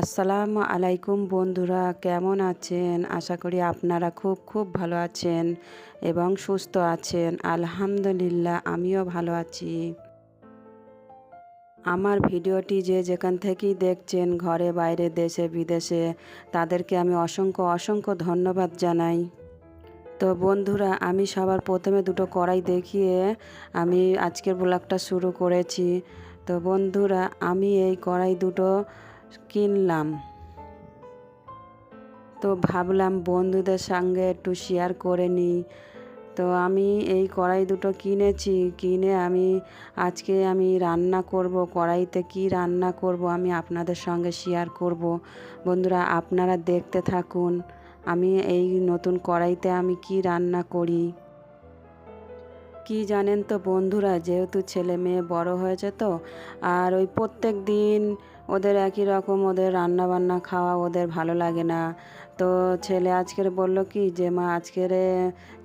আসসালামু আলাইকুম বন্ধুরা, কেমন আছেন? আশা করি আপনারা খুব খুব ভালো আছেন এবং সুস্থ আছেন। আলহামদুলিল্লাহ, আমিও ভালো আছি। আমার ভিডিওটি যে যেখান থেকেই দেখছেন, ঘরে, বাইরে, দেশে, বিদেশে, তাদেরকে আমি অসংখ্য অসংখ্য ধন্যবাদ জানাই। তো বন্ধুরা, আমি সবার প্রথমে দুটো কড়াই দেখিয়ে আমি আজকের ব্লগটা শুরু করেছি। তো বন্ধুরা, আমি এই কড়াই দুটো কিনলাম। তো ভাবলাম বন্ধুদের সঙ্গে একটু শেয়ার করে নিই। তো আমি এই কড়াই দুটো কিনেছি। কিনে আমি আজকে আমি রান্না করব, কড়াইতে কি রান্না করব আমি আপনাদের সঙ্গে শেয়ার করব। বন্ধুরা, আপনারা দেখতে থাকুন, আমি এই নতুন কড়াইতে আমি কি রান্না করি। কি জানেন তো বন্ধুরা, যেহেতু ছেলে মেয়ে বড় হয়েছে তো, আর ওই প্রত্যেক দিন ওদের একই রকম, ওদের রান্না বান্না খাওয়া ওদের ভালো লাগে না। তো ছেলে আজকের বলল কি যে, মা, আজকের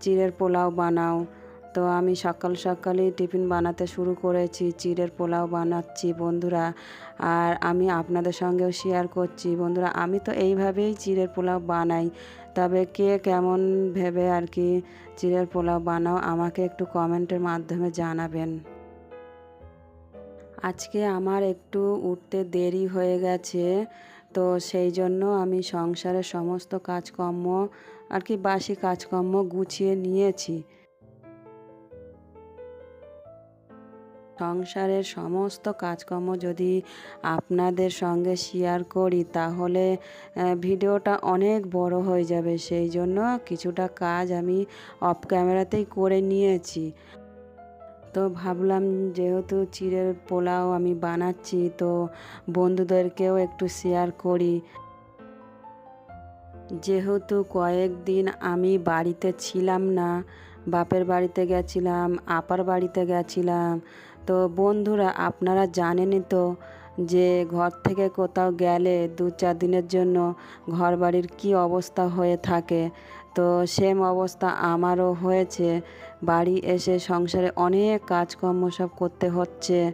চিড়ের পোলাও বানাও। তো আমি সকাল সকালই টিফিন বানাতে শুরু করেছি, চিড়ের পোলাও বানাচ্ছি বন্ধুরা। আর আমি আপনাদের সঙ্গেও শেয়ার করছি। বন্ধুরা, আমি তো এইভাবেই চিড়ের পোলাও বানাই। তবে কে কেমন ভেবে আর কি, চিড়ের পোলাও বানাও, আমাকে একটু কমেন্টের মাধ্যমে জানাবেন। আজকে আমার একটু উঠতে দেরি হয়ে গেছে, তো সেই জন্য আমি সংসারের সমস্ত কাজকর্ম আর কি বাসি কাজকর্ম গুছিয়ে নিয়েছি। সংসারের সমস্ত কাজকর্ম যদি আপনাদের সঙ্গে শেয়ার করি, তাহলে ভিডিওটা অনেক বড় হয়ে যাবে। সেই জন্য কিছুটা কাজ আমি অফ ক্যামেরাতেই করে নিয়েছি। তো ভাবলাম যেহেতু চিড়ের পোলাও আমি বানাচ্ছি, তো বন্ধুদেরকেও একটু শেয়ার করি। যেহেতু কয়েকদিন আমি বাড়িতে ছিলাম না, বাপের বাড়িতে গেছিলাম, আপার বাড়িতে গেছিলাম, তো বন্ধুরা আপনারা জানেনই তো যে ঘর থেকে কোথাও গেলে দু চার দিনের জন্য ঘর বাড়ির কী অবস্থা হয়ে থাকে। তো সেম অবস্থা আমারও হয়েছে। বাড়ি এসে সংসারে অনেক কাজকর্ম সব করতে হচ্ছে।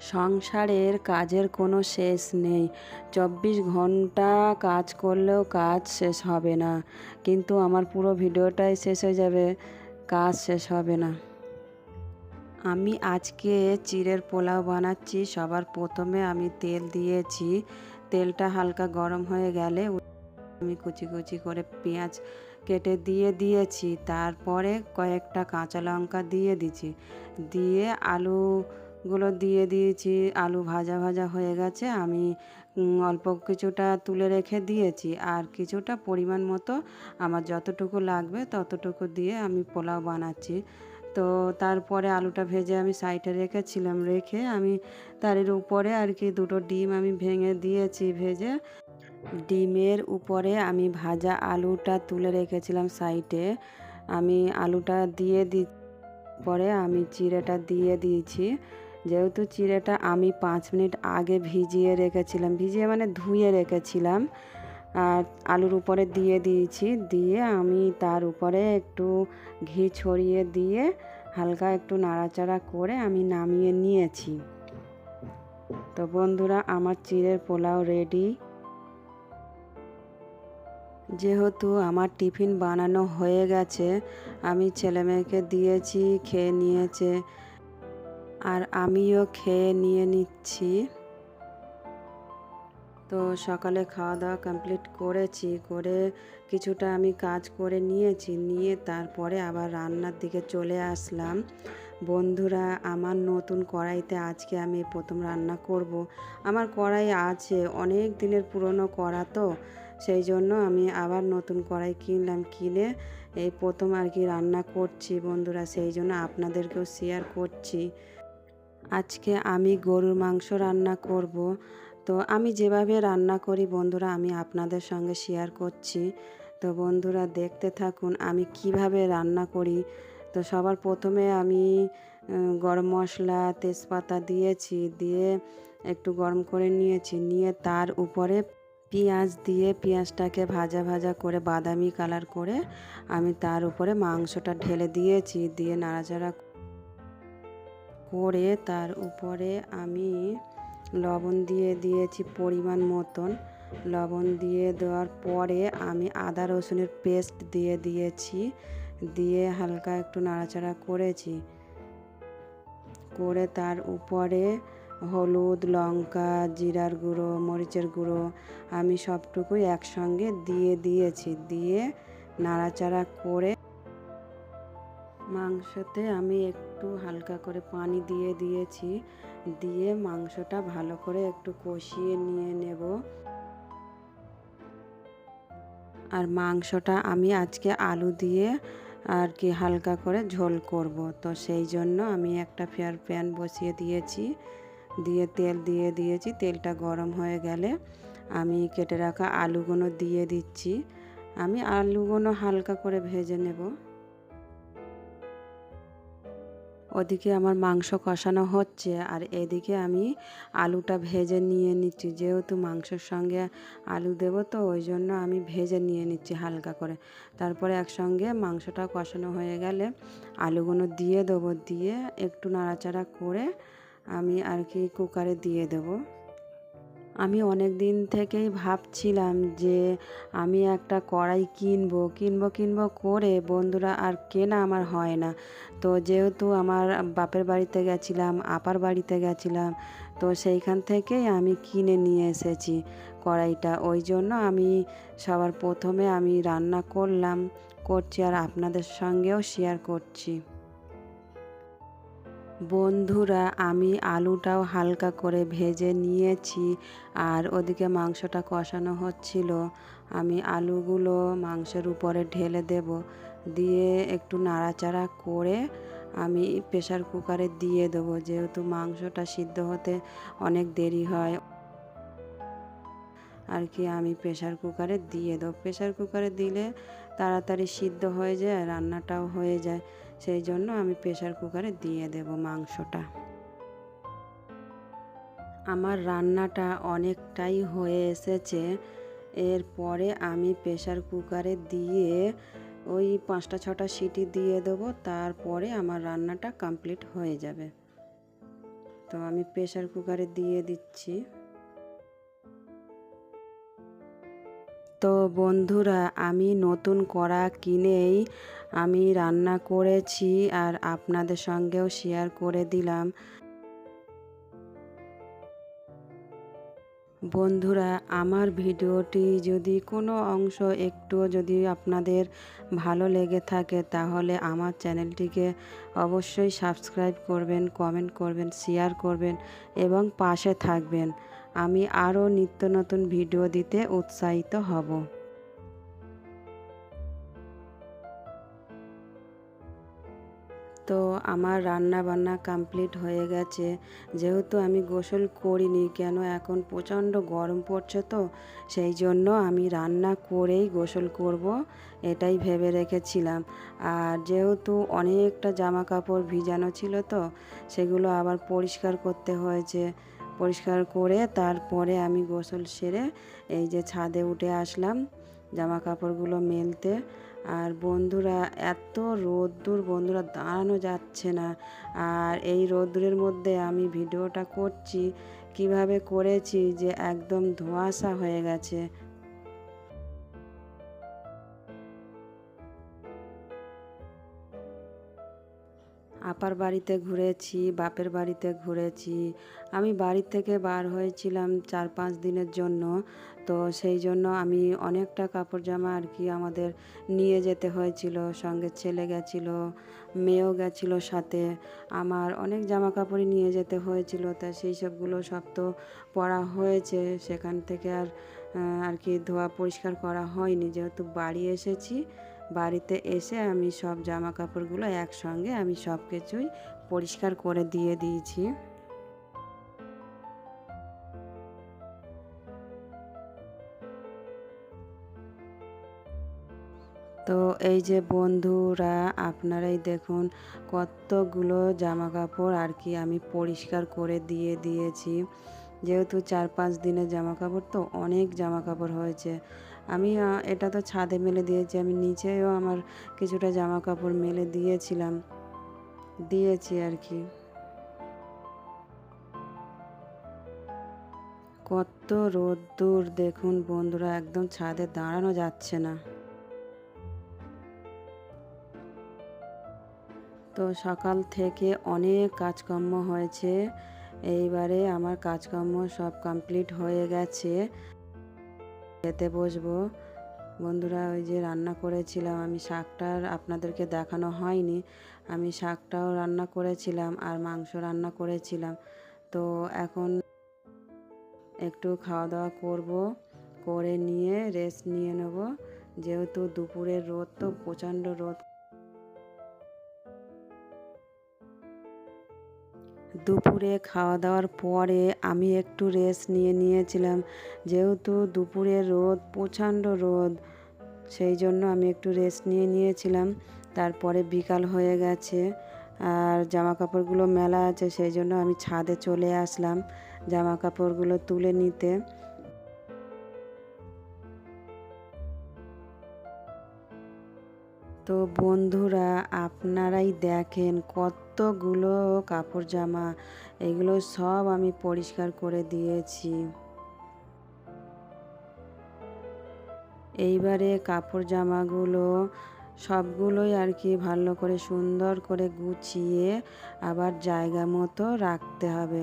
সংসারের কাজের কোনো শেষ নেই। চব্বিশ ঘণ্টা কাজ করলেও কাজ শেষ হবে না। কিন্তু আমার পুরো ভিডিওটাই শেষ হয়ে যাবে, কাজ শেষ হবে না। আমি আজকে চিড়ের পোলাও বানাচ্ছি। সবার প্রথমে আমি তেল দিয়েছি। তেলটা হালকা গরম হয়ে গেলে আমি কুচি কুচি করে পেঁয়াজ কেটে দিয়ে দিয়েছি, তারপরে কয়েকটা কাঁচা লঙ্কা দিয়ে দিয়েছি দিয়ে আলুগুলো দিয়ে দিয়েছি, আলু ভাজা ভাজা হয়ে গেছে, আমি অল্প কিছুটা তুলে রেখে দিয়েছি। আর কিছুটা পরিমাণ মতো আমার যতটুকু লাগবে ততটুকু দিয়ে আমি পোলাও বানাচ্ছি। তো তারপরে আলুটা ভেজে আমি সাইডে রেখেছিলাম, রেখে আমি তার উপরে আর কি দুটো ডিম আমি ভেঙে দিয়েছি, ভেজে ডিমের উপরে আমি ভাজা আলুটা তুলে রেখেছিলাম সাইডে। আমি আলুটা দিয়ে দি, পরে আমি চিড়েটা দিয়ে দিয়েছি। যেহেতু চিড়েটা আমি পাঁচ মিনিট আগে ভিজিয়ে রেখেছিলাম, ভিজিয়ে মানে ধুয়ে রেখেছিলাম। আর আলুর উপরে দিয়ে দিয়েছি, দিয়ে আমি তার উপরে একটু ঘি ছড়িয়ে দিয়ে হালকা একটু নাড়াচাড়া করে আমি নামিয়ে নিয়েছি। তো বন্ধুরা, আমার চিড়ের পোলাও রেডি। যেহেতু আমার টিফিন বানানো হয়ে গেছে, আমি ছেলেমেয়েকে দিয়েছি, খেয়ে নিয়েছে, আর আমিও খেয়ে নিয়ে নিচ্ছি তো সকালে খাওয়া দাওয়া কমপ্লিট করেছি, করে কিছুটা আমি কাজ করে নিয়েছি, নিয়ে তারপরে আবার রান্নার দিকে চলে আসলাম বন্ধুরা, আমার নতুন কড়াইতে আজকে আমি প্রথম রান্না করব। আমার কড়াই আছে, অনেক দিনের পুরনো কড়া তো সেই জন্য আমি আবার নতুন কড়াই কিনলাম, কিনে এই প্রথম আর কি রান্না করছি বন্ধুরা, সেই জন্য আপনাদেরকেও শেয়ার করছি। আজকে আমি গরুর মাংস রান্না করব। তো আমি যেভাবে রান্না করি বন্ধুরা, আমি আপনাদের সঙ্গে শেয়ার করছি। তো বন্ধুরা, দেখতে থাকুন আমি কীভাবে রান্না করি। তো সবার প্রথমে আমি গরম মশলা, তেজপাতা দিয়েছি, দিয়ে একটু গরম করে নিয়েছি, নিয়ে তার উপরে পেঁয়াজ দিয়ে পেঁয়াজটাকে ভাজা ভাজা করে বাদামি কালার করে আমি তার উপরে মাংসটা ঢেলে দিয়েছি, দিয়ে নাড়াচাড়া করে তার উপরে আমি লবণ দিয়ে দিয়েছি পরিমাণ মতন। লবণ দিয়ে দেওয়ার পরে আমি আদা রসুনের পেস্ট দিয়ে দিয়েছি, দিয়ে হালকা একটু নাড়াচাড়া করেছি। করে তার উপরে হলুদ, লঙ্কা, জিরার গুঁড়ো, মরিচের গুঁড়ো আমি সবটুকুই একসঙ্গে দিয়ে দিয়েছি। দিয়ে নাড়াচাড়া করে মাংসতে আমি একটু হালকা করে পানি দিয়ে দিয়েছি। দিয়ে মাংসটা ভালো করে একটু কষিয়ে নিয়ে নেব। আর মাংসটা আমি আজকে আলু দিয়ে আর কি হালকা করে ঝোল করব। তো সেই জন্য আমি একটা ফেয়ার প্যান বসিয়ে দিয়েছি। দিয়ে তেল দিয়ে দিয়েছি, তেলটা গরম হয়ে গেলে আমি কেটে রাখা আলুগুলো দিয়ে দিচ্ছি। আমি আলুগুলো হালকা করে ভেজে নেব। ওদিকে আমার মাংস কষানো হচ্ছে আর এদিকে আমি আলুটা ভেজে নিয়ে নিচ্ছি। যেহেতু মাংসের সঙ্গে আলু দেব তো ওই জন্য আমি ভেজে নিয়ে নিচ্ছি হালকা করে। তারপরে একসঙ্গে মাংসটা কষানো হয়ে গেলে আলুগুলো দিয়ে দেবো। দিয়ে একটু নাড়াচাড়া করে আমি আর কি কুকারে দিয়ে দেবো। আমি অনেক দিন থেকেই ভাবছিলাম যে আমি একটা কড়াই কিনবো কিনবো কিনবো করে বন্ধুরা আর কেনা আমার হয় না। তো যেহেতু আমার বাপের বাড়িতে গেছিলাম, আপার বাড়িতে গেছিলাম, তো সেইখান থেকেই আমি কিনে নিয়ে এসেছি কড়াইটা। ওই জন্য আমি সবার প্রথমে আমি রান্না করলাম, করছি আর আপনাদের সঙ্গেও শেয়ার করছি। বন্ধুরা, আমি আলুটাও হালকা করে ভেজে নিয়েছি আর ওদিকে মাংসটা কষানো হচ্ছিল। আমি আলুগুলো মাংসের উপরে ঢেলে দেব। দিয়ে একটু নাড়াচাড়া করে আমি প্রেশার কুকারে দিয়ে দেবো। যেহেতু মাংসটা সিদ্ধ হতে অনেক দেরি হয়, আর কি আমি প্রেশার কুকারে দিয়ে দেবো। প্রেশার কুকারে দিলে তাড়াতাড়ি সিদ্ধ হয়ে যায়, রান্নাটাও হয়ে যায়। সেই জন্য আমি প্রেশার কুকারে দিয়ে দেব মাংসটা। আমার রান্নাটা অনেকটাই হয়ে এসেছে। এরপরে আমি প্রেশার কুকারে দিয়ে ওই পাঁচটা ছটা সিটি দিয়ে দেবো, তারপরে আমার রান্নাটা কমপ্লিট হয়ে যাবে। তো আমি প্রেশার কুকারে দিয়ে দিচ্ছি। তো বন্ধুরা, আমি নতুন কড়া কিনেই আমি রান্না করেছি আর আপনাদের সঙ্গেও শেয়ার করে দিলাম। বন্ধুরা, আমার ভিডিওটি যদি কোনো অংশ একটুও যদি আপনাদের ভালো লেগে থাকে, তাহলে আমার চ্যানেলটিকে অবশ্যই সাবস্ক্রাইব করবেন কমেন্ট করবেন শেয়ার করবেন এবং পাশে থাকবেন। আমি আরও নিত্য নতুন ভিডিও দিতে উৎসাহিত হব। তো আমার রান্না বান্না কমপ্লিট হয়ে গেছে। যেহেতু আমি গোসল করিনি, কেন এখন প্রচণ্ড গরম পড়ছে তো, সেই জন্য আমি রান্না করেই গোসল করব, এটাই ভেবে রেখেছিলাম। আর যেহেতু অনেকটা জামা কাপড় ভিজানো ছিল তো, সেগুলো আবার পরিষ্কার করতে হয়েছে। পরিষ্কার করে তারপরে আমি গোসল সেরে এই যে ছাদে উঠে আসলাম জামা কাপড়গুলো মেলতে। আর বন্ধুরা, এত রোদ্দুর বন্ধুরা, দাঁড়ানো যাচ্ছে না। আর এই রোদ্দুরের মধ্যে আমি ভিডিওটা করছি, কীভাবে করেছি যে একদম ধোঁয়াশা হয়ে গেছে। আপার বাড়িতে ঘুরেছি, বাপের বাড়িতে ঘুরেছি। আমি বাড়ি থেকে বার হয়েছিলাম চার পাঁচ দিনের জন্য। তো সেই জন্য আমি অনেকটা কাপড় জামা আর কি আমাদের নিয়ে যেতে হয়েছিল। সঙ্গে ছেলে গেছিল, মেয়েও গেছিল সাথে। আমার অনেক জামা কাপড়ই নিয়ে যেতে হয়েছিল। তা সেই সবগুলো সব তো পরা হয়েছে। সেখান থেকে আর আর কি ধোয়া পরিষ্কার করা হয়নি। যেহেতু বাড়ি এসেছি বাড়িতে এসে আমি সব জামা কাপড়গুলো একসঙ্গে আমি সব কিছুই পরিষ্কার করে দিয়ে দিয়েছি। তো এই যে বন্ধুরা, আপনারাই দেখুন কতগুলো জামা কাপড় আর কি আমি পরিষ্কার করে দিয়ে দিয়েছি। যেহেতু চার পাঁচ দিনের জামা কাপড় তো অনেক জামা কাপড় হয়েছে। আমি এটা তো ছাদে মেলে দিয়েছি। আমি নিচেও আমার কিছুটা জামা কাপড় মেলে দিয়েছিলাম। দিয়েছি আর কি। কত রোদ্দুর দেখুন বন্ধুরা, একদম ছাদে দাঁড়ানো যাচ্ছে না। তো সকাল থেকে অনেক কাজকর্ম হয়েছে। এইবারে আমার কাজকর্ম সব কমপ্লিট হয়ে গেছে। খেতে বসবো। বন্ধুরা, ওই যে রান্না করেছিলাম, আমি শাকটা আপনাদেরকে দেখানো হয়নি। আমি শাকটাও রান্না করেছিলাম আর মাংস রান্না করেছিলাম। তো এখন একটু খাওয়া দাওয়া করব, করে নিয়ে রেস্ট নিয়ে নেব। যেহেতু দুপুরের রোদ তো, প্রচণ্ড রোদ। দুপুরে খাওয়া দাওয়ার পরে আমি একটু রেস্ট নিয়ে নিয়েছিলাম। যেহেতু দুপুরে রোদ, প্রচণ্ড রোদ, সেই জন্য আমি একটু রেস্ট নিয়ে নিয়েছিলাম। তারপরে বিকাল হয়ে গেছে, আর জামা কাপড়গুলো মেলা আছে, সেই জন্য আমি ছাদে চলে আসলাম জামা কাপড়গুলো তুলে নিতে। তো বন্ধুরা, আপনারাই দেখেন কতগুলো কাপড় জামা এগুলো সব আমি পরিষ্কার করে দিয়েছি। এইবারে কাপড় জামাগুলো সবগুলোই আর কি ভালো করে সুন্দর করে গুছিয়ে আবার জায়গা মতো রাখতে হবে।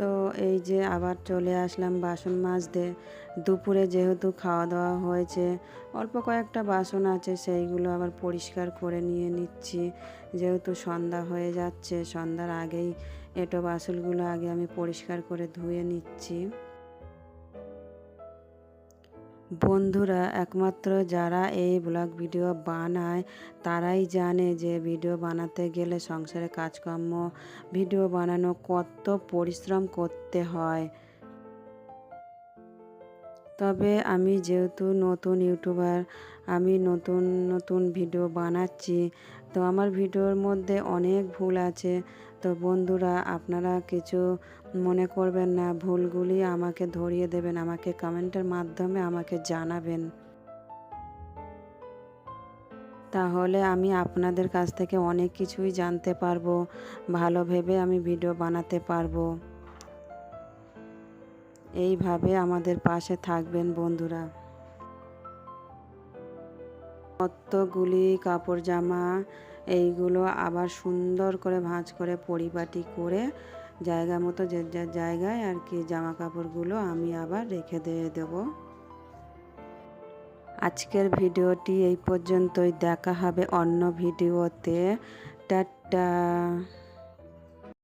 তো এই যে আবার চলে আসলাম বাসন মাজতে। দুপুরে যেহেতু খাওয়া দাওয়া হয়েছে, অল্প কয়েকটা বাসন আছে, সেইগুলো আবার পরিষ্কার করে নিয়ে নিচ্ছি। যেহেতু সন্ধ্যা হয়ে যাচ্ছে, সন্ধ্যার আগেই এটো বাসনগুলো আগে আমি পরিষ্কার করে ধুয়ে নিচ্ছি। বন্ধুরা, একমাত্র যারা এই ব্লগ ভিডিও বানায়, তারাই জানে যে ভিডিও বানাতে গেলে সংসারে কাজকর্ম, ভিডিও বানানো কত পরিশ্রম করতে হয়। তবে আমি যেহেতু নতুন ইউটিউবার, আমি নতুন নতুন ভিডিও বানাচ্ছি, তো আমার ভিডিওর মধ্যে অনেক ভুল আছে। তো বন্ধুরা, আপনারা কিছু মনে করবেন না, ভুলগুলি আমাকে ধরিয়ে দেবেন, আমাকে কমেন্টের মাধ্যমে আমাকে জানাবেন। তাহলে আমি আপনাদের কাছ থেকে অনেক কিছুই জানতে পারব, ভালো ভেবে আমি ভিডিও বানাতে পারব। এইভাবে আমাদের পাশে থাকবেন বন্ধুরা। কতগুলি কাপড় জামা এইগুলো আবার সুন্দর করে ভাঁজ করে পরিপাটি করে জায়গা মতো যে যার জায়গায় আর কি জামা কাপড়গুলো আমি আবার রেখে দিয়ে দেবো। আজকের ভিডিওটি এই পর্যন্তই। দেখা হবে অন্য ভিডিওতে। টাটা।